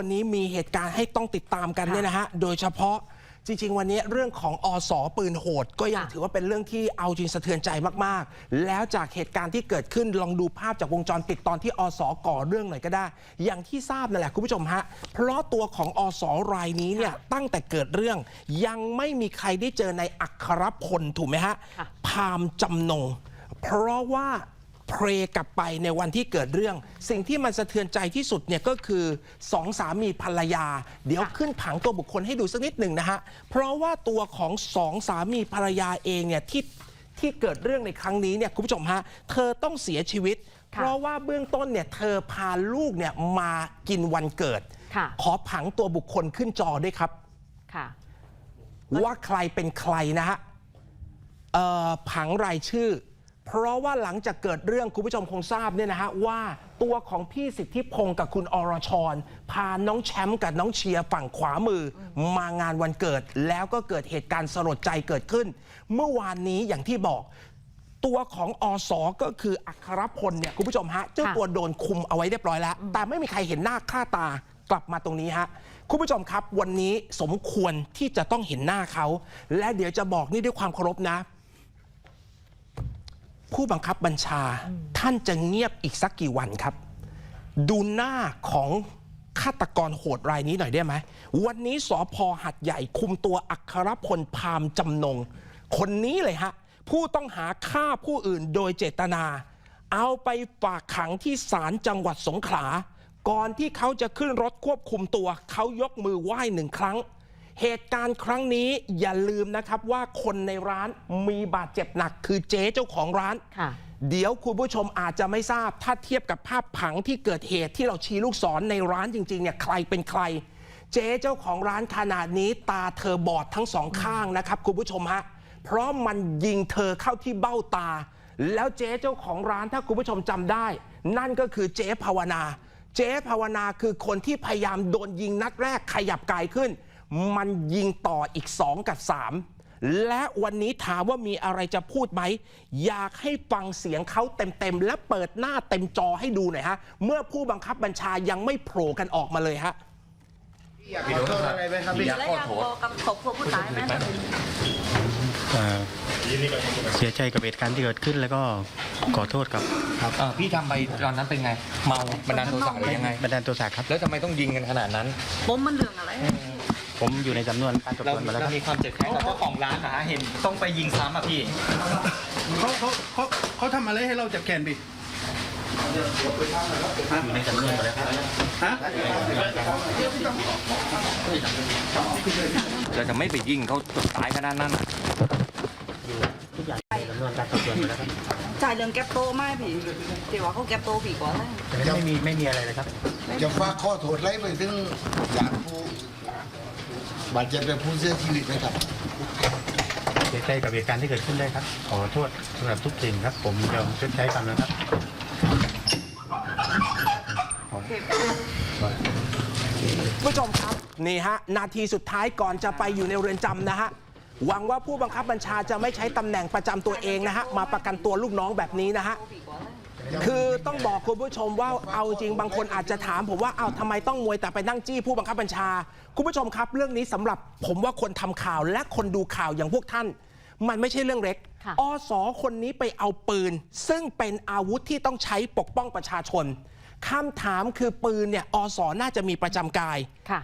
วันนี้มีเหตุการณ์ให้ต้องติดตามกันค่ะเนี่ยนะฮะ โดยเฉพาะจริง ๆ วันนี้เรื่องของอสอปืนโหด ก็ยังค่ะถือว่าเป็นเรื่องที่เอาจริงสะเทือนใจมากๆ แล้วจากเหตุการณ์ที่เกิดขึ้นลองดูภาพจากวงจรปิดตอนที่อสอก่อเรื่องหน่อยก็ได้ อย่างที่ทราบนั่นแหละคุณผู้ชมฮะ เพราะตัวของอสอรายนี้เนี่ยตั้งแต่เกิดเรื่อง ยังไม่มีใครได้เจอในอัครพลถูกไหมฮะค่ะพามจำนงเพราะว่า เพลกลับไปในวันที่เกิดเรื่อง สิ่งที่มันสะเทือนใจที่สุดเนี่ยก็คือสองสามีภรรยา เดี๋ยวค่ะขึ้นผังตัวบุคคลให้ดูสักนิดหนึ่งนะฮะ เพราะว่าตัวของสองสามีภรรยาเองเนี่ยที่ที่เกิดเรื่องในครั้งนี้เนี่ยคุณผู้ชมฮะ เธอต้องเสียชีวิต เพราะว่าเบื้องต้นเนี่ยเธอพาลูกเนี่ยมากินวันเกิดค่ะขอผังตัวบุคคลขึ้นจอด้วยครับค่ะว่าใครเป็นใครนะฮะเอ่อผังรายชื่อ เพราะว่าหลังจากเกิดเรื่องคุณผู้ชมคงทราบเนี่ยนะฮะว่าตัวของพี่สิทธิพงศ์กับคุณอรชร พาน้องแชมป์กับน้องเชียร์ฝั่งขวามืออมางานวันเกิด แล้วก็เกิดเหตุการณ์สลดใจเกิดขึ้น เมื่อวานนี้อย่างที่บอก ตัวของอสอก็คืออัครพลเนี่ยคุณผู้ชมฮะเจ้าค่ะตัวโดนคุมเอาไว้เรียบร้อยแล้ว แต่ไม่มีใครเห็นหน้าค่าตากลับมาตรงนี้ฮะคุณผู้ชมครับ วันนี้สมควรที่จะต้องเห็นหน้าเขา และเดี๋ยวจะบอกนี่ด้วยความเคารพนะ ผู้บังคับบัญชาท่านจะเงียบอีกสักกี่วันครับ ดูหน้าของฆาตกรโหดรายนี้หน่อยได้ไหม วันนี้สอพอหัดใหญ่คุมตัวอัครพลพามจำนง คนนี้เลยฮะ ผู้ต้องหาฆ่าผู้อื่นโดยเจตนา เอาไปฝากขังที่ศาลจังหวัดสงขลา ก่อนที่เขาจะขึ้นรถควบคุมตัว เขายกมือไหว้หนึ่งครั้ง เหตุการณ์ครั้งนี้อย่าลืมนะครับว่าคนในร้านมีบาดเจ็บหนัก คือเจ๊เจ้าของร้านค่ะเดี๋ยวคุณผู้ชมอาจจะไม่ทราบ ถ้าเทียบกับภาพผังที่เกิดเหตุที่เราชี้ลูกศรในร้านจริงๆเนี่ยใครเป็นใคร เจ๊เจ้าของร้านขนาดนี้ตาเธอบอดทั้งสองข้างนะครับคุณผู้ชมฮะเพราะมันยิงเธอเข้าที่เบ้าตา แล้วเจ๊เจ้าของร้านถ้าคุณผู้ชมจำได้ นั่นก็คือเจ๊ภาวนา เจ๊ภาวนาคือคนที่พยายามโดนยิงนัดแรกขยับกายขึ้น มันยิงต่ออีก 2 กับ 3 และวันนี้ถามว่ามีอะไรจะพูดไหม อยากให้ฟังเสียงเขาเต็มๆ และเปิดหน้าเต็มจอให้ดูหน่อยฮะ เมื่อผู้บังคับบัญชายังไม่โผล่กันออกมาเลยฮะอยากขอโทษอะไรไหมครับพี่และอยากบอกกับครอบครัวผู้ตายไหมเอ่อเสียใจกับเหตุการณ์ที่เกิดขึ้นแล้วก็ขอโทษกับครับอ่าพี่ทำไปตอนนั้นเป็นไง เมาบันดาลโทสะหรือยังไงบันดาลโทสะครับ แล้วทำไมต้องยิงกันขนาดนั้นปมมันเรื่องอะไร ผมอยู่ในสำนวนการสอบเราสวนมาแล้วคเรารับมีความเจ็บแค้นกับเจ้าของร้านนะฮะเห็นต้องไปยิงซ้ำอะพี่เขาเขาเขาเขาทำอะไรให้เราจับแขนพี่อยู่ในสำนวนมาแล้วครับฮะเราจะไม่ไปยิงเขาจนตายขนาดนั้นอะทุกอย่างอยู่ในสำนวนการสอบสวนมาแล้วครับจ่ายเรื่องแก็บโตไหมพี่ที่ว่าเขาแก็บโตผีก่อนเลยแต่ไม่มีไม่มีอะไรเลยครับ จะฝากข้อโทษไล่ไปถึงญาติผู้ บาดเจ็บและผู้เสียชีวิตนะครับเสียใจกับเหตุการณ์ที่เกิดขึ้นได้ครับ ขอโทษสำหรับทุกสิ่งครับ ผมยอมชดใช้กรรมนะครับผู้ชมครับนี่ฮะนาทีสุดท้ายก่อนจะไปอยู่ในเรือนจำนะฮะหวังว่าผู้บังคับบัญชาจะไม่ใช้ตำแหน่งประจำตัวเองนะฮะมาประกันตัวลูกน้องแบบนี้นะฮะ คือต้องบอกคุณผู้ชมว่าเอาจริงบางคนอาจจะถาม ผมว่าเอาทำไมต้องมวยแต่ไปนั่งจี้ผู้บังคับบัญชา คุณผู้ชมครับ เรื่องนี้สำหรับผมว่าคนทำข่าวและคนดูข่าวอย่างพวกท่าน มันไม่ใช่เรื่องเล็กค่ะอสอคนนี้ไปเอาปืน ซึ่งเป็นอาวุธที่ต้องใช้ปกป้องประชาชนคำถามคือปืนเนี่ยอสอน่าจะมีประจำกายค่ะ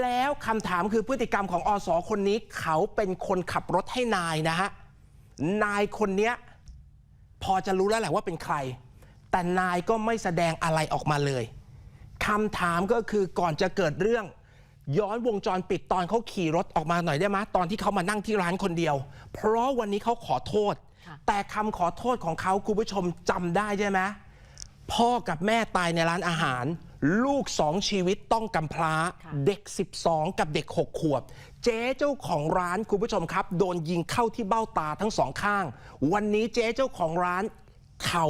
แล้วคำถามคือพฤติกรรมของอสอคนนี้เขาเป็นคนขับรถให้นายนะฮะนายคนเนี้ย พอจะรู้แล้วแหละว่าเป็นใคร แต่นายก็ไม่แสดงอะไรออกมาเลยคำถามก็คือก่อนจะเกิดเรื่อง ย้อนวงจรปิดตอนเขาขี่รถออกมาหน่อยได้ไหมตอนที่เขามานั่งที่ร้านคนเดียว เพราะวันนี้เขาขอโทษค่ะแต่คำขอโทษของเขาคุณผู้ชมจำได้ใช่ไหม พ่อกับแม่ตายในร้านอาหาร ลูกสองชีวิตต้องกำพร้าค่ะเด็ก 12 กับเด็ก 6 ขวบ เจ๊เจ้าของร้านคุณผู้ชมครับ โดนยิงเข้าที่เบ้าตาทั้งสองข้าง วันนี้เจ๊เจ้าของร้านเขา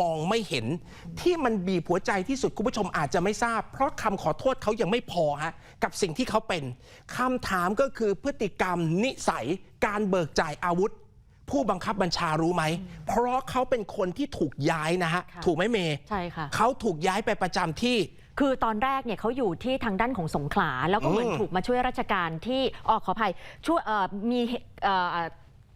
มองไม่เห็น ที่มันบีบหัวใจที่สุดคุณผู้ชมอาจจะไม่ทราบ เพราะคำขอโทษเขายังไม่พอฮะกับสิ่งที่เขาเป็นคำถามก็คือพฤติกรรมนิสัย การเบิกจ่ายอาวุธ ผู้บังคับบัญชารู้ไหม เพราะเขาเป็นคนที่ถูกย้ายนะฮะ ค่ะ ถูกไหมเมย์ใช่ค่ะ เขาถูกย้ายไปประจำที่ คือตอนแรกเนี่ยเขาอยู่ที่ทางด้านของสงขลา แล้วก็เหมือนอืมถูกมาช่วยราชการที่อ๋อขออภัยช่วยเอ่อมีเอ่อ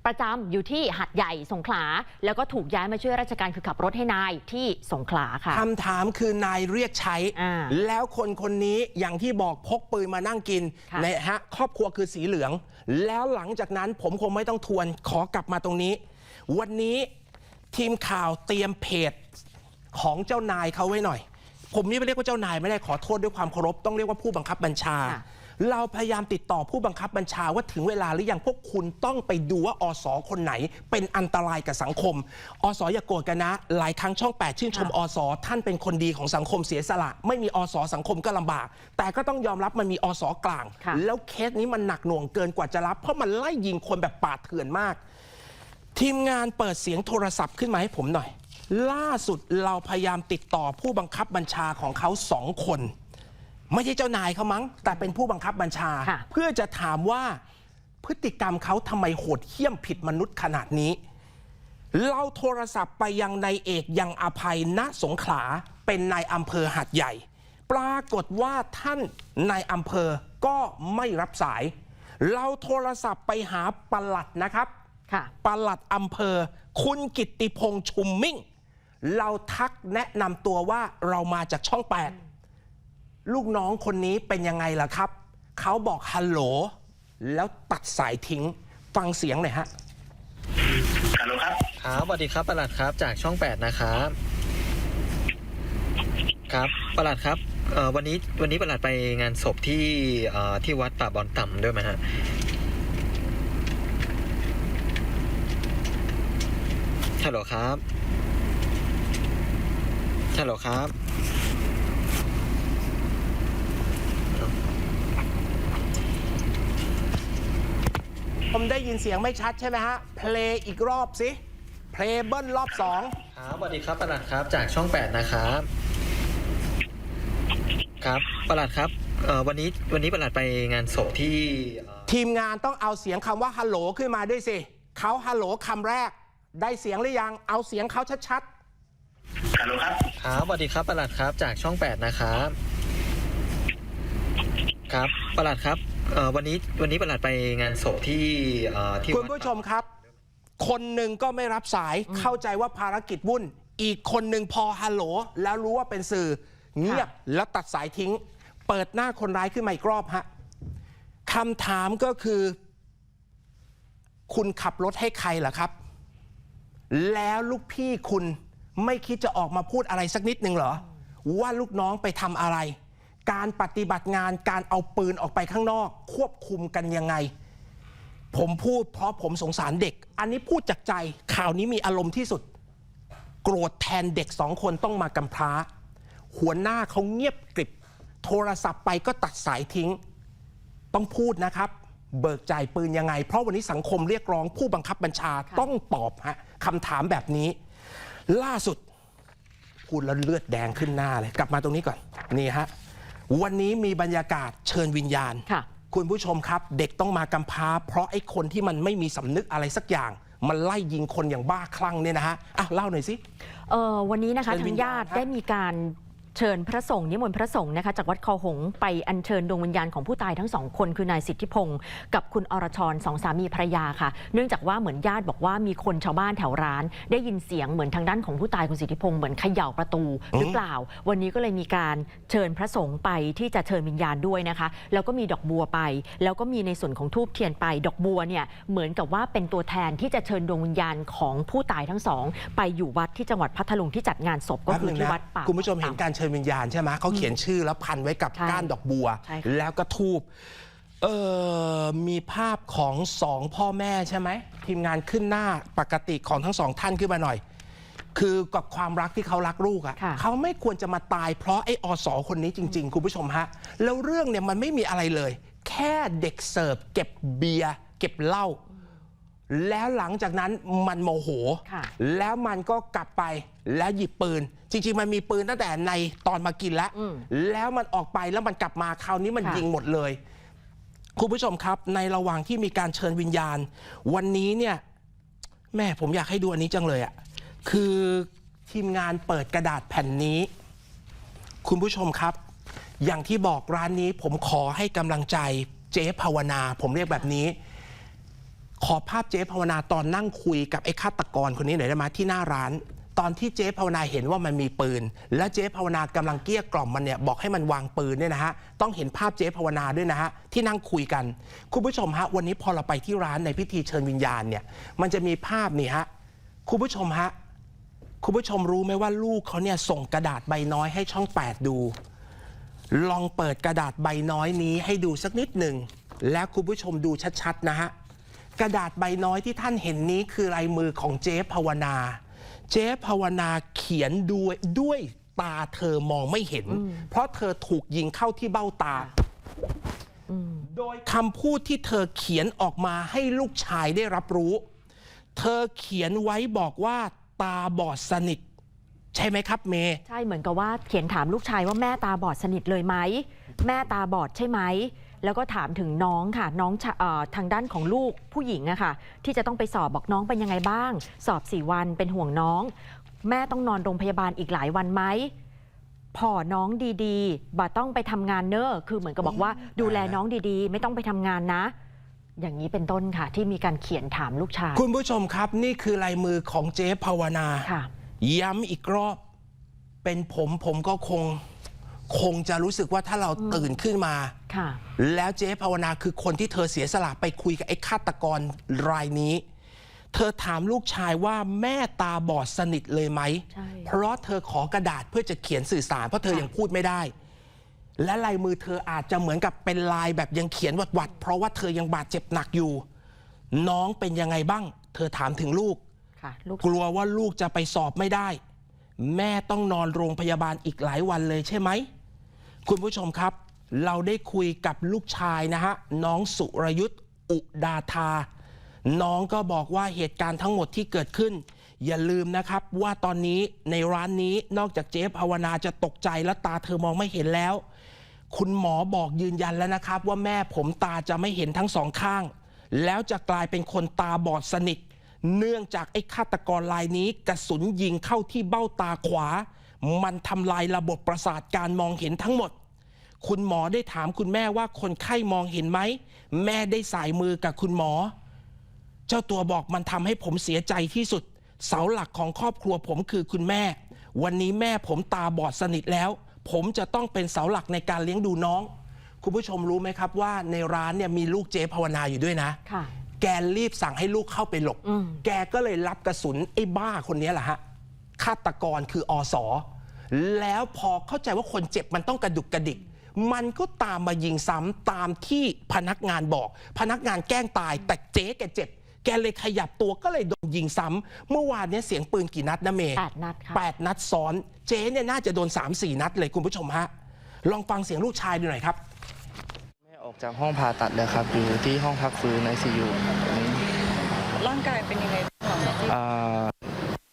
ประจำอยู่ที่หัดใหญ่สงขลา แล้วก็ถูกย้ายมาช่วยราชการคือขับรถให้นายที่สงขลาค่ะคำถามคือนายเรียกใช้อ่าแล้วคนคนนี้อย่างที่บอกพกปืนมานั่งกินค่ะนะฮะครอบครัวคือสีเหลือง แล้วหลังจากนั้นผมคงไม่ต้องทวนขอกลับมาตรงนี้ วันนี้ทีมข่าวเตรียมเพจของเจ้านายเขาไว้หน่อย ผมนี่ไม่เรียกว่าเจ้านายไม่ได้ขอโทษด้วยความเคารพต้องเรียกว่าผู้บังคับบัญชาค่ะ เราพยายามติดต่อผู้บังคับบัญชาว่าถึงเวลาหรือยังพวกคุณต้องไปดูว่าอสคนไหน เป็นอันตรายกับสังคม อสอย่าโกรธกันนะ หลายครั้งช่อง8ชื่นชมอสท่านเป็นคนดีของสังคมเสียสละ ไม่มีอสสังคมก็ลำบาก แต่ก็ต้องยอมรับมันมีอสกลางค่ะแล้วเคสนี้มันหนักหน่วงเกินกว่าจะรับ เพราะมันไล่ยิงคนแบบปาดเถื่อนมาก ทีมงานเปิดเสียงโทรศัพท์ขึ้นมาให้ผมหน่อย ล่าสุดเราพยายามติดต่อผู้บังคับบัญชาของเขาสองคน ไม่ใช่เจ้านายเขามั้ง แต่เป็นผู้บังคับบัญชา ค่ะ เพื่อจะถามว่าพฤติกรรมเขาทำไมโหดเหี้ยมผิดมนุษย์ขนาดนี้ เราโทรศัพท์ไปยังนายเอกยังอภัยณสงขลาเป็นนายอำเภอหัดใหญ่ ปรากฏว่าท่านนายอำเภอก็ไม่รับสาย เราโทรศัพท์ไปหาปลัดนะครับ ค่ะ ปลัดอำเภอ คุณกิตติพงษ์ชุมมิ่ง เราทักแนะนำตัวว่าเรามาจากช่อง8 ลูกน้องคนนี้เป็นยังไงล่ะครับ เขาบอกฮัลโหล แล้วตัดสายทิ้ง ฟังเสียงหน่อยฮะครับสวัสดีครับประหลัดครับ จากช่อง 8 นะครับ ครับประหลัดครับเอ่อวันนี้วันนี้ประหลัดไปงานศพที่เอ่อที่วัดป่าบอนต่ำด้วยไหมฮะฮัลโหลครับฮัลโหลครับ ผมได้ยินเสียงไม่ชัดใช่ไหมฮะ เพลงอีกรอบสิ เพลงเบิ้ลรอบสอง ครับสวัสดีครับประหลัดครับจากช่อง 8 นะครับ ครับประหลัดครับเอ่อวันนี้วันนี้ประหลัดไปงานศพที่เอ่อทีมงานต้องเอาเสียงคำว่าฮัลโหลขึ้นมาด้วยสิ เขาฮัลโหลคำแรก ได้เสียงหรือยัง เอาเสียงเขาชัดครับสวัสดีครับประหลัดครับจากช่อง 8 นะครับ ครับประหลัดครับ เอ่อวันนี้วันนี้ประหลัดไปงานศพที่เอ่อที่ๆคุณวัด ผู้ชมครับ คนหนึ่งก็ไม่รับสายเข้าใจว่าภารกิจวุ่น อีกคนหนึ่งพอฮัลโหล แล้วรู้ว่าเป็นสื่อ เงียบแล้วตัดสายทิ้ง เปิดหน้าคนร้ายขึ้นมาอีกรอบฮะคำถามก็คือ คุณขับรถให้ใครเหรอครับ แล้วลูกพี่คุณไม่คิดจะออกมาพูดอะไรสักนิดหนึ่งเหรอ ว่าลูกน้องไปทำอะไร การปฏิบัติงานการเอาปืนออกไปข้างนอก ควบคุมกันยังไง ผมพูดเพราะผมสงสารเด็ก อันนี้พูดจากใจข่าวนี้มีอารมณ์ที่สุด โกรธแทนเด็กสองคนต้องมากำพร้า หัวหน้าเขาเงียบกริบ โทรศัพท์ไปก็ตัดสายทิ้ง ต้องพูดนะครับ เบิกจ่ายปืนยังไง เพราะวันนี้สังคมเรียกร้องผู้บังคับบัญชาต้องตอบฮะคำถามแบบนี้ ล่าสุดพูดแล้วเลือดแดงขึ้นหน้าเลย กลับมาตรงนี้ก่อนนี่ฮะ วันนี้มีบรรยากาศเชิญวิญญาณ ค่ะ คุณผู้ชมครับ เด็กต้องมากำพร้า เพราะไอ้คนที่มันไม่มีสำนึกอะไรสักอย่าง มันไล่ยิงคนอย่างบ้าคลั่งเนี่ยนะฮะอะเล่าหน่อยสิ เอ่อวันนี้นะคะเชิญวิทางญญาญาณติครับ ได้มีการ เชิญพระสงฆ์นิมนต์พระสงฆ์นะคะจากวัดคอหงส์ไปอัญเชิญดวงวิญญาณของผู้ตายทั้งสองคนคือนายสิทธิพงศ์กับคุณอรชรสองสามีภรรยาค่ะ เนื่องจากว่าเหมือนญาติบอกว่ามีคนชาวบ้านแถวร้าน ได้ยินเสียงเหมือนทางด้านของผู้ตายคุณสิทธิพงศ์เหมือนเขย่าประตูหรือเปล่า วันนี้ก็เลยมีการเชิญพระสงฆ์ไปที่จะเชิญวิญญาณด้วยนะคะ แล้วก็มีดอกบัวไป แล้วก็มีในส่วนของทูบเทียนไป ดอกบัวเนี่ยเหมือนกับว่าเป็นตัวแทนที่จะเชิญดวงวิญญาณของผู้ตายทั้งสอง ไปอยู่วัดที่จังหวัดพัทลุงที่จัดงานศพก็คือที่วัดป่าคุณผู้ชมเห็นการเชิญวิญญาณใช่ไหมเขาเขียนชื่อแล้วพันไว้กับใช่ก้านดอกบัว ใช่ค่ะ แล้วก็ทูบเออมีภาพของสองพ่อแม่ใช่ไหมทีมงานขึ้นหน้าปกติของทั้งสองท่านขึ้นมาหน่อย คือกับความรักที่เขารักลูกอะค่ะเขาไม่ควรจะมาตายเพราะไอ้อสอคนนี้จริง ๆ คุณผู้ชมฮะ แล้วเรื่องเนี่ยมันไม่มีอะไรเลย แค่เด็กเสิร์ฟเก็บเบียร์เก็บเหล้า แล้วหลังจากนั้นมันโมโห ค่ะ แล้วมันก็กลับไปแล้วหยิบปืน จริงๆมันมีปืนตั้งแต่ในตอนมากินแล้ว อืม แล้วมันออกไปแล้วมันกลับมาคราวนี้มันค่ะ ยิงหมดเลย คุณผู้ชมครับ ในระหว่างที่มีการเชิญวิญญาณ วันนี้เนี่ยแม่ผมอยากให้ดูอันนี้จังเลยอะคือทีมงานเปิดกระดาษแผ่นนี้ คุณผู้ชมครับ อย่างที่บอกร้านนี้ผมขอให้กำลังใจเจ๊ภาวนา ผมเรียกแบบนี้ ขอภาพเจ๊ภาวนาตอนนั่งคุยกับไอ้ฆาตกรคนนี้หน่อยได้ไหมที่หน้าร้านต อนที่เจ๊ภาวนาเห็นว่ามันมีปืน และเจ๊ภาวนากำลังเกลี้ยกล่อมมันเนี่ยบอกให้มันวางปืนเนี่ยนะฮะต้องเห็นภาพเจ๊ภาวนาด้วยนะฮะที่นั่งคุยกัน คุณผู้ชมฮะวันนี้พอเราไปที่ร้านในพิธีเชิญวิญญาณเนี่ยมันจะมีภาพนี่ฮะคุณผู้ชมฮะคุณผู้ชมรู้ไหมว่าลูกเขาเนี่ยส่งกระดาษใบน้อยให้ช่อง 8 ดู ลองเปิดกระดาษใบน้อยนี้ให้ดูสักนิดหนึ่ง แล้วคุณผู้ชมดูชัดๆนะฮะ กระดาษใบน้อยที่ท่านเห็นนี้คือลายมือของเจ๊ภาวนา เจ๊ภาวนาเขียนด้วยด้วยตาเธอมองไม่เห็น เพราะเธอถูกยิงเข้าที่เบ้าตา โดยคำพูดที่เธอเขียนออกมาให้ลูกชายได้รับรู้ เธอเขียนไว้บอกว่าตาบอดสนิท ใช่ไหมครับเมย์ใช่เหมือนกับว่าเขียนถามลูกชายว่าแม่ตาบอดสนิทเลยไหม แม่ตาบอดใช่ไหม แล้วก็ถามถึงน้องค่ะน้องชะเอ่อทางด้านของลูกผู้หญิงอะค่ะที่จะต้องไปสอบบอกน้องเป็นยังไงบ้าง สอบสี่วันเป็นห่วงน้อง แม่ต้องนอนโรงพยาบาลอีกหลายวันไหมพ่อน้องดีๆบ่ต้องไปทำงานเนอะคือเหมือนกับบอกว่าดูแลน้องดีๆ ไม่ต้องไปทำงานนะ อย่างนี้เป็นต้นค่ะ ที่มีการเขียนถามลูกชายคุณผู้ชมครับ นี่คือลายมือของเจ๊ภาวนา ค่ะ ย้ำอีกรอบ เป็นผมผมก็คง คงจะรู้สึกว่าถ้าเราตื่นขึ้นมาค่ะ แล้วเจ๊ภาวนาคือคนที่เธอเสียสละไปคุยกับไอ้ฆาตกรรายนี้ เธอถามลูกชายว่าแม่ตาบอดสนิทเลยไหมใช่เพราะเธอขอกระดาษเพื่อจะเขียนสื่อสาร เพราะเธอยังพูดไม่ได้ และลายมือเธออาจจะเหมือนกับเป็นลายแบบยังเขียนหวัดๆเพราะว่าเธอยังบาดเจ็บหนักอยู่ น้องเป็นยังไงบ้าง เธอถามถึงลูกค่ะลูกกลัวว่าลูกจะไปสอบไม่ได้ แม่ต้องนอนโรงพยาบาลอีกหลายวันเลยใช่ไหม คุณผู้ชมครับ เราได้คุยกับลูกชายนะฮะ น้องสุรยุทธ์อุดาธา น้องก็บอกว่าเหตุการณ์ทั้งหมดที่เกิดขึ้น อย่าลืมนะครับว่าตอนนี้ในร้านนี้นอกจากเจ๊ภาวนาจะตกใจและตาเธอมองไม่เห็นแล้ว คุณหมอบอกยืนยันแล้วนะครับ ว่าแม่ผมตาจะไม่เห็นทั้งสองข้าง แล้วจะกลายเป็นคนตาบอดสนิท เนื่องจากไอ้ฆาตกรรายนี้กระสุนยิงเข้าที่เบ้าตาขวา มันทำลายระบบประสาทการมองเห็นทั้งหมด คุณหมอได้ถามคุณแม่ว่าคนไข้มองเห็นไหม แม่ได้สายมือกับคุณหมอ เจ้าตัวบอกมันทำให้ผมเสียใจที่สุด เสาหลักของครอบครัวผมคือคุณแม่ วันนี้แม่ผมตาบอดสนิทแล้ว ผมจะต้องเป็นเสาหลักในการเลี้ยงดูน้อง คุณผู้ชมรู้ไหมครับว่าในร้านเนี่ยมีลูกเจ๊ภาวนาอยู่ด้วยนะค่ะแกรีบสั่งให้ลูกเข้าไปหลบอืมแกก็เลยรับกระสุนไอ้บ้าคนนี้แหละฮะฆาตกรคืออสอแล้วพอเข้าใจว่าคนเจ็บมันต้องกระดุกกระดิก มันก็ตามมายิงซ้ำตามที่พนักงานบอก พนักงานแกล้งตาย แต่เจ๊แกเจ็บ แกเลยขยับตัวก็เลยโดนยิงซ้ำเมื่อวานเนี้ยเสียงปืนกี่นัดนะเมย์แปดนัดค่ะ แปดนัดซ้อน เจ๊เนี่ยน่าจะโดน 3-4 นัดเลยคุณผู้ชมฮะ ลองฟังเสียงลูกชายดูหน่อยครับ แม่ออกจากห้องผ่าตัดเลยครับ อยู่ที่ห้องพักฟื้นในซียูร่างกายเป็นยังไงบ้างคะที่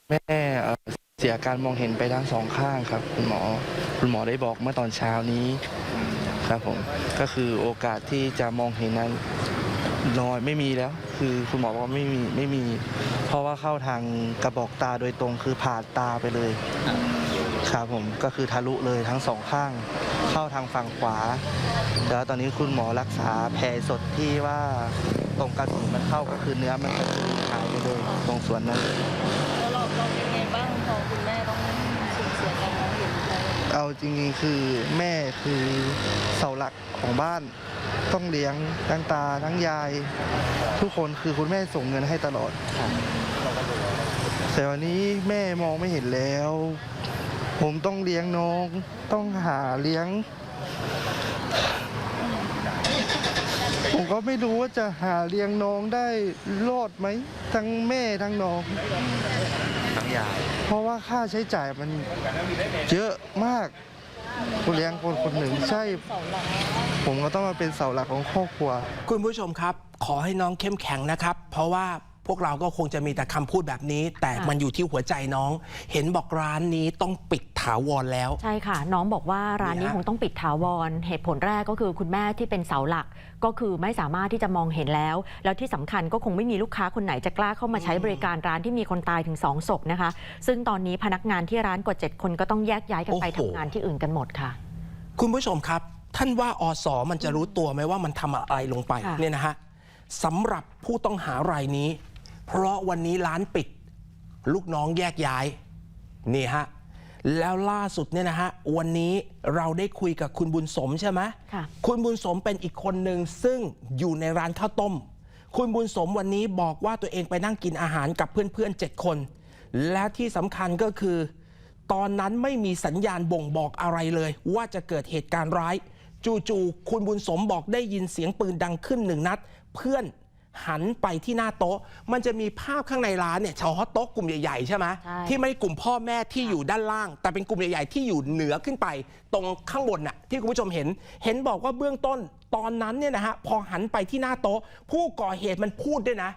แม่เอ่อเสียการมองเห็นไปทั้งสองข้างครับ คุณหมอคุณหมอได้บอกเมื่อตอนเช้านี้ครับผมก็คือโอกาสที่จะมองเห็นนั้นน้อยไม่มีแล้ว คือคุณหมอบอกว่าไม่มีไม่มี เพราะว่าเข้าทางกระบอกตาโดยตรงคือผ่าตาไปเลยครับผมก็คือทะลุเลยทั้งสองข้าง เข้าทางฝั่งขวา แล้วตอนนี้คุณหมอรักษาแผลสดที่ว่าตรงกระสุนมันเข้าก็คือเนื้อมันกระจุยหายไปเลยตรงส่วนนั้น เอาจริงๆคือแม่คือเสาหลักของบ้าน ต้องเลี้ยงทั้งตาทั้งยาย ทุกคนคือคุณแม่ส่งเงินให้ตลอด แต่วันนี้แม่มองไม่เห็นแล้ว ผมต้องเลี้ยงน้อง ต้องหาเลี้ยง ผมก็ไม่รู้ว่าจะหาเลี้ยงน้องได้รอดไหมทั้งแม่ทั้งน้องทั้งยายเพราะว่าค่าใช้จ่ายมันเยอะมากผู้เลี้ยงคนคนหนึ่งใช่ ผมก็ต้องมาเป็นเสาหลักของครอบครัว คุณผู้ชมครับ ขอให้น้องเข้มแข็งนะครับ เพราะว่า พวกเราก็คงจะมีแต่คำพูดแบบนี้ แต่ค่ะมันอยู่ที่หัวใจน้อง เห็นบอกร้านนี้ต้องปิดถาวรแล้ว ใช่ค่ะ น้องบอกว่าร้านนี้นี่ฮะคงต้องปิดถาวร เหตุผลแรกก็คือคุณแม่ที่เป็นเสาหลัก ก็คือไม่สามารถที่จะมองเห็นแล้ว แล้วที่สำคัญก็คงไม่มีลูกค้าคนไหนจะกล้าเข้ามาใช้บริการร้านที่มีคนตายถึงสองศพนะคะ ซึ่งตอนนี้พนักงานที่ร้านกว่าเจ็ดคนก็ต้องแยกย้ายกันไปโอ้ทำโหงานที่อื่นกันหมดค่ะ คุณผู้ชมครับ ท่านว่าอสมันจะรู้ตัวไหมว่ามันทำอะไรลงไปค่ะเนี่ยนะฮะสำหรับผู้ต้องหารายนี้ เพราะวันนี้ร้านปิด ลูกน้องแยกย้าย นี่ฮะ แล้วล่าสุดเนี่ยนะฮะ วันนี้เราได้คุยกับคุณบุญสมใช่ไหมค่ะคุณบุญสมเป็นอีกคนหนึ่งซึ่งอยู่ในร้านข้าวต้ม คุณบุญสมวันนี้บอกว่าตัวเองไปนั่งกินอาหารกับเพื่อนๆเจ็ดคน และที่สำคัญก็คือ ตอนนั้นไม่มีสัญญาณบ่งบอกอะไรเลย ว่าจะเกิดเหตุการณ์ร้าย จู่ๆคุณบุญสมบอกได้ยินเสียงปืนดังขึ้นหนึ่งนัด เพื่อน หันไปที่หน้าโต๊ะ มันจะมีภาพข้างในร้านเนี่ยเฉพาะโต๊ะกลุ่มใหญ่ๆใช่ไหมใช่ ที่ไม่ได้กลุ่มพ่อแม่ที่อยู่ด้านล่าง แต่เป็นกลุ่มใหญ่ๆที่อยู่เหนือขึ้นไป ตรงข้างบนน่ะที่คุณผู้ชมเห็น เห็นบอกว่าเบื้องต้นตอนนั้นเนี่ยนะฮะพอหันไปที่หน้าโต๊ะ ผู้ก่อเหตุมันพูดด้วยนะ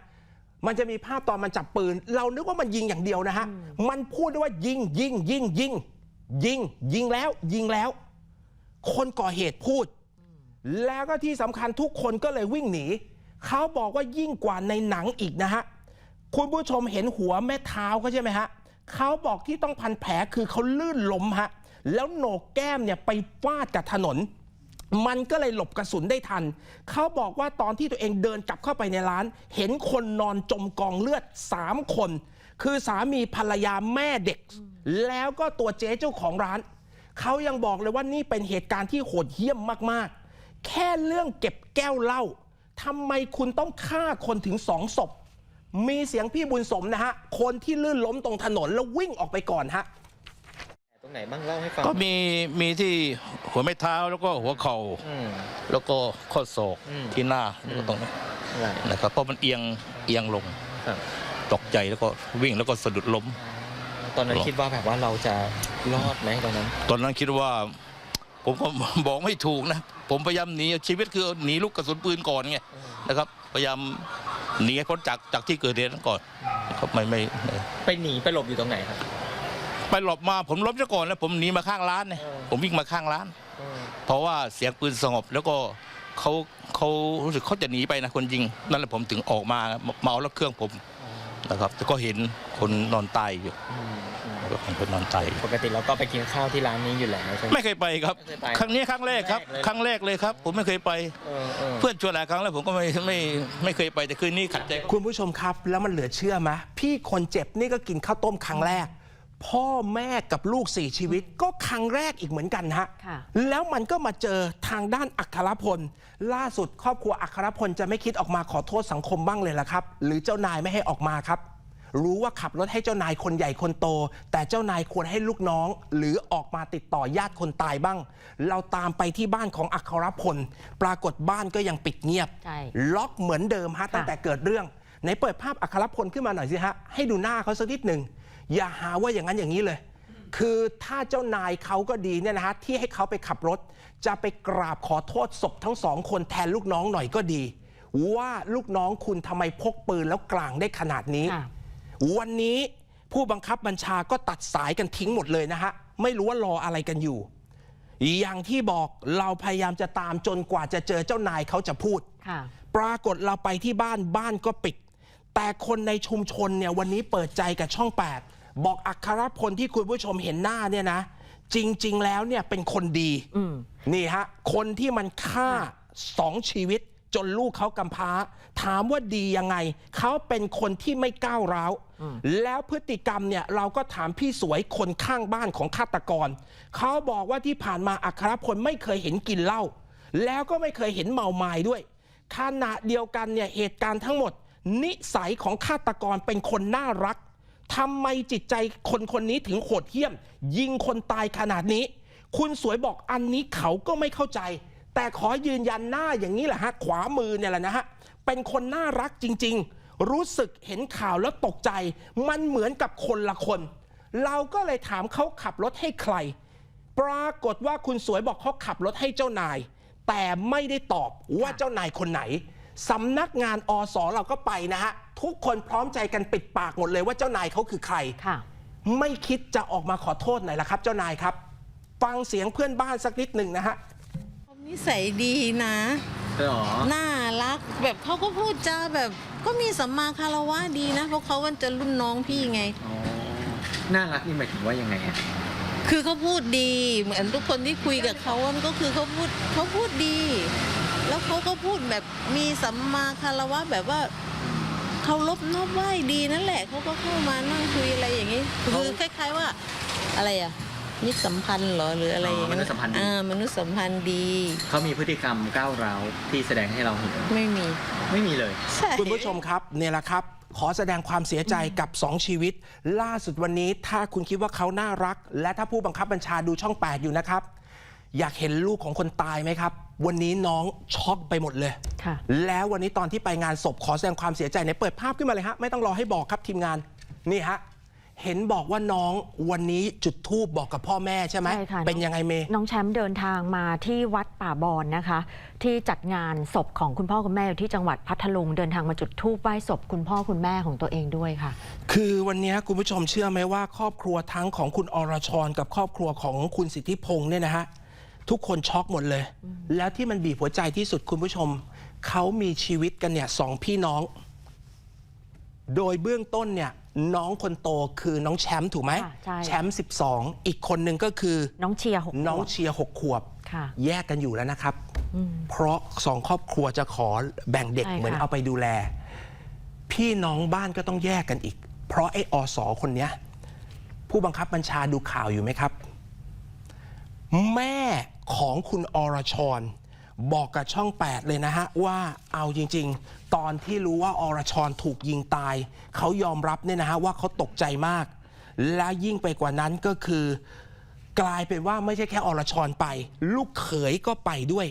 มันจะมีภาพตอนมันจับปืน เรานึกว่ามันยิงอย่างเดียวนะฮะมันพูดด้วยว่ายิงยิงยิงยิงยิงยิงแล้วยิงแล้ว คนก่อเหตุพูด แล้วก็ที่สำคัญทุกคนก็เลยวิ่งหนี เขาบอกว่ายิ่งกว่าในหนังอีกนะฮะ คุณผู้ชมเห็นหัวแม่เท้าเขาใช่ไหมฮะเขาบอกที่ต้องพันแผลคือเขาลื่นล้มฮะ แล้วโหนกแก้มเนี่ยไปฟาดกับถนน มันก็เลยหลบกระสุนได้ทัน เขาบอกว่าตอนที่ตัวเองเดินกลับเข้าไปในร้าน เห็นคนนอนจมกองเลือด3คน คือสามีภรรยาแม่เด็ก แล้วก็ตัวเจ๊เจ้าของร้าน เขายังบอกเลยว่านี่เป็นเหตุการณ์ที่โหดเหี้ยมมากๆ แค่เรื่องเก็บแก้วเหล้า ทำไมคุณต้องฆ่าคนถึงสองศพ มีเสียงพี่บุญสมนะฮะ คนที่ลื่นล้มตรงถนนแล้ววิ่งออกไปก่อนฮะ ตรงไหนบ้างเล่าให้ฟังก็มีมีที่หัวไม่เท้าแล้วก็หัวเข่าอืม แล้วก็ข้อศอกอืมที่หน้าแล้วก็ตรงนี้อะไรนะครับเพราะมันเอียงเอียงลงครับ ตกใจแล้วก็วิ่งแล้วก็สะดุดล้ม ตอนนั้นหรอ คิดว่าแบบว่าเราจะรอดไหมตอนนั้น ตอนนั้นคิดว่า ผมก็บอกไม่ถูกนะ ผมพยายามหนีชีวิตคือหนีลูกกระสุนปืนก่อนไงนะครับ พยายามหนีให้พ้นจากจากที่เกิดเหตุนั้นก่อนนะครับไม่ไม่ไม่ไปหนีไปหลบอยู่ตรงไหนครับ ไปหลบมาผมล้มซะก่อนแล้ว ผมหนีมาข้างร้านเนี่ยเออผมวิ่งมาข้างร้านอืมเพราะว่าเสียงปืนสงบแล้วก็เขาเขารู้สึกเขาจะหนีไปนะคนยิง นั่นแหละผมถึงออกมาเมาแล้วเครื่องผมนะครับแต่ก็เห็นคนนอนตายอยู่ อืมอืมแล้วก็เห็นคนนอนตายอยู่ปกติเราก็ไปกินข้าวที่ร้านนี้อยู่แล้วใช่ไหม ไม่เคยไปครับ ไม่เคยไปครั้งนี้ครั้งแรกครับ คครั้รั้งงแรแรกกเลยครับ ผมไม่เคยไป เออเออ เพื่อนชวนหลายครั้งแล้วผมก็ไม่ไม่ไม่เคยไปแต่คืนนี้ขัดใจ คุณผู้ชมครับ แล้วมันเหลือเชื่อไหมพี่คนเจ็บนี่ก็กินข้าวต้มครั้งแรก พ่อแม่กับลูกสี่ชีวิตก็ครั้งแรกอีกเหมือนกันฮะค่ะ แล้วมันก็มาเจอทางด้านอัครพล ล่าสุดครอบครัวอัครพลจะไม่คิดออกมาขอโทษสังคมบ้างเลยล่ะครับ หรือเจ้านายไม่ให้ออกมาครับ รู้ว่าขับรถให้เจ้านายคนใหญ่คนโต แต่เจ้านายควรให้ลูกน้อง หรือออกมาติดต่อญาติคนตายบ้าง เราตามไปที่บ้านของอัครพล ปรากฏบ้านก็ยังปิดเงียบ ใช่ล็อกเหมือนเดิมฮะตั้งแต่เกิดเรื่องไหนเปิดภาพอัครพลขึ้นมาหน่อยสิฮะให้ดูหน้าเขาสักนิดหนึ่งอย่าหาว่าอย่างนั้นอย่างนี้เลย คือถ้าเจ้านายเขาก็ดีเนี่ยนะฮะที่ให้เขาไปขับรถ จะไปกราบขอโทษศพทั้งสองคนแทนลูกน้องหน่อยก็ดี ว่าลูกน้องคุณทำไมพกปืนแล้วกลางได้ขนาดนี้ ค่ะ วันนี้ผู้บังคับบัญชาก็ตัดสายกันทิ้งหมดเลยนะฮะ ไม่รู้ว่ารออะไรกันอยู่ อย่างที่บอกเราพยายามจะตามจนกว่าจะเจอเจ้านายเขาจะพูดค่ะปรากฏเราไปที่บ้านบ้านก็ปิด แต่คนในชุมชนเนี่ยวันนี้เปิดใจกับช่อง 8 บอกอัครพลที่คุณผู้ชมเห็นหน้าเนี่ยนะ จริง ๆ แล้วเนี่ยเป็นคนดีอืมนี่ฮะ คนที่มันฆ่าสองชีวิต จนลูกเขากำพร้า ถามว่าดียังไง เขาเป็นคนที่ไม่ก้าวร้าว แล้วพฤติกรรมเนี่ยเราก็ถามพี่สวยคนข้างบ้านของฆาตกร เขาบอกว่าที่ผ่านมาอัครพลไม่เคยเห็นกินเหล้าแล้วก็ไม่เคยเห็นเมาไม้ด้วยขณะเดียวกันเนี่ยเหตุการณ์ทั้งหมด นิสัยของฆาตกรเป็นคนน่ารักทำไมจิตใจคนคนนี้ถึงโหดเหี้ยม ยิงคนตายขนาดนี้ คุณสวยบอกอันนี้เขาก็ไม่เข้าใจ แต่ขอยืนยันหน้าอย่างนี้แหละฮะขวามือเนี่ยแหละนะฮะเป็นคนน่ารักจริง ๆ รู้สึกเห็นข่าวแล้วตกใจ มันเหมือนกับคนละคน เราก็เลยถามเขาขับรถให้ใคร ปรากฏว่าคุณสวยบอกเขาขับรถให้เจ้านาย แต่ไม่ได้ตอบว่าเจ้านายคนไหนสำนักงานอสเราก็ไปนะฮะทุกคนพร้อมใจกันปิดปากหมดเลยว่าเจ้านายเขาคือใครค่ะไม่คิดจะออกมาขอโทษหน่อยละครับ เจ้านายครับ ฟังเสียงเพื่อนบ้านสักนิดหนึ่งนะฮะ นิสัยดีนะหรอน่ารักแบบเขาก็พูดจาแบบก็มีสัมมาคารวะดีนะ เพราะเขาวันจะรุ่นน้องพี่ไง อ๋อน่ารักนี่หมายถึงว่ายังไงอะคือเขาพูดดี เหมือนทุกคนที่คุยกับเขาอะมันก็คือเขาพูดเขาพูดดี แล้วเขาก็พูดแบบมีสัมมาคารวะแบบว่าเคารพนอบไหว้ดีนั่นแหละเขาก็เข้ามานั่งคุยอะไรอย่างนี้คือคล้าย ๆว่าอะไรอะ มิตรสัมพันธ์เหรอหรืออะไรอย่างมเงี้ยนุษยสัมพันธ์ดี อ่ามนุษยสัมพันธ์ดี เขามีพฤติกรรมก้าวร้าวที่แสดงให้เราเห็นไม่มี ไม่มีเลย ใช่ คุณผู้ชมครับเนี่ยแหละครับ ขอแสดงความเสียใจกับ 2 ชีวิต ล่าสุดวันนี้ถ้าคุณคิดว่าเขาน่ารัก และถ้าผู้บังคับบัญชาดูช่อง 8 อยู่นะครับ อยากเห็นลูกของคนตายไหมครับ วันนี้น้องช็อกไปหมดเลย ค่ะ แล้ววันนี้ตอนที่ไปงานศพขอแสดงความเสียใจในยเปิดภาพขึ้นมาเลยฮะไม่ต้องรอให้บอกครับทีมงานนี่ฮะ เห็นบอกว่าน้องวันนี้จุดทูบบอกกับพ่อแม่ใช่ไหมใช่ค่ะ เป็นยังไงเมย์ น้องแชมป์เดินทางมาที่วัดป่าบอนนะคะ ที่จัดงานศพของคุณพ่อคุณแม่อยู่ที่จังหวัดพัทลุงเดินทางมาจุดธูปไหว้ศพคุณพ่อคุณแม่ของตัวเองด้วยค่ะ คือวันนี้คุณผู้ชมเชื่อไหมว่าครอบครัวทั้งของคุณอรชรกับครอบครัวของคุณสิทธิพงษ์เนี่ยนะฮะทุกคนช็อกหมดเลย แล้วที่มันบีบหัวใจที่สุดคุณผู้ชม เขามีชีวิตกันเนี่ยสองพี่น้อง โดยเบื้องต้นเนี่ยน้องคนโตคือน้องแชมป์ถูกไหมค่ะใช่ แชมป์12 อีกคนหนึ่งก็คือน้องเชียร์หกน้องขวบ เชียร์หกขวบ ค่ะ แยกกันอยู่แล้วนะครับ อืม เพราะสองครอบครัวจะขอแบ่งเด็กใช่ค่ะ เหมือนเอาไปดูแล พี่น้องบ้านก็ต้องแยกกันอีก เพราะไอ้อสอคนเนี้ย ผู้บังคับบัญชาดูข่าวอยู่ไหมครับ แม่ของคุณอรชร บอกกับช่อง 8 เลยนะฮะ ว่าเอาจริง ๆ ตอนที่รู้ว่าอรชรถูกยิงตาย เขายอมรับเนี่ยนะฮะว่าเขาตกใจมาก และยิ่งไปกว่านั้นก็คือ กลายเป็นว่าไม่ใช่แค่อรชรไป ลูกเขยก็ไปด้วย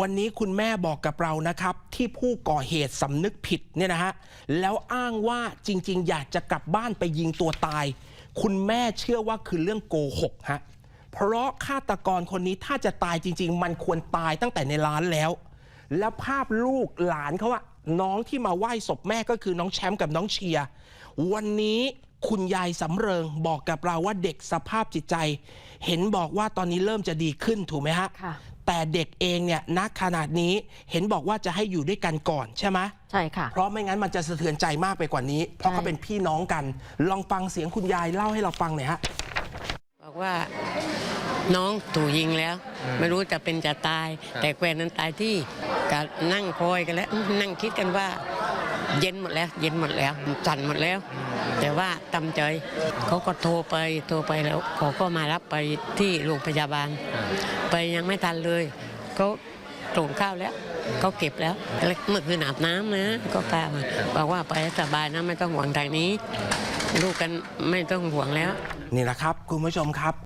วันนี้คุณแม่บอกกับเรานะครับ ที่ผู้ก่อเหตุสำนึกผิดเนี่ยนะฮะแล้วอ้างว่าจริง ๆ อยากจะกลับบ้านไปยิงตัวตาย คุณแม่เชื่อว่าคือเรื่องโกหกฮะ เพราะฆาตกรคนนี้ถ้าจะตายจริง ๆ มันควรตายตั้งแต่ในร้านแล้ว แล้วภาพลูกหลานเขาอะน้องที่มาไหว้ศพแม่ก็คือน้องแชมป์กับน้องเชียร์วันนี้คุณยายสำเริงบอกกับเราว่าเด็กสภาพจิตใจ เห็นบอกว่าตอนนี้เริ่มจะดีขึ้นถูกไหมฮะค่ะ แต่เด็กเองเนี่ยนักขนาดนี้เห็นบอกว่าจะให้อยู่ด้วยกันก่อนใช่ไหมใช่ค่ะ เพราะไม่งั้นมันจะสะเทือนใจมากไปกว่านี้ เพราะเขาเป็นพี่น้องกัน ลองฟังเสียงคุณยายเล่าให้เราฟังหน่อยฮะ บอกว่า น้องถูกยิงแล้ว ไม่รู้จะเป็นจะตาย แต่แควนนั้นตายที่ก็นั่งคอยกันแล้ว นั่งคิดกันว่า เย็นหมดแล้ว เย็นหมดแล้วสั่นหมดแล้ว แต่ว่าตำใจเขาก็โทรไปโทรไปแล้วเขาก็มารับไปที่โรงพยาบาล ไปยังไม่ทันเลยเขาตรงข้าวแล้วเขาเก็บแล้วแล้วเมื่อคืนอาบน้ำนะ ก็กล้ามาบอกว่าไปให้สบายนะไม่ต้องห่วงทางนี้ ลูกกันไม่ต้องห่วงแล้ว นี่แหละครับ คุณผู้ชมครับ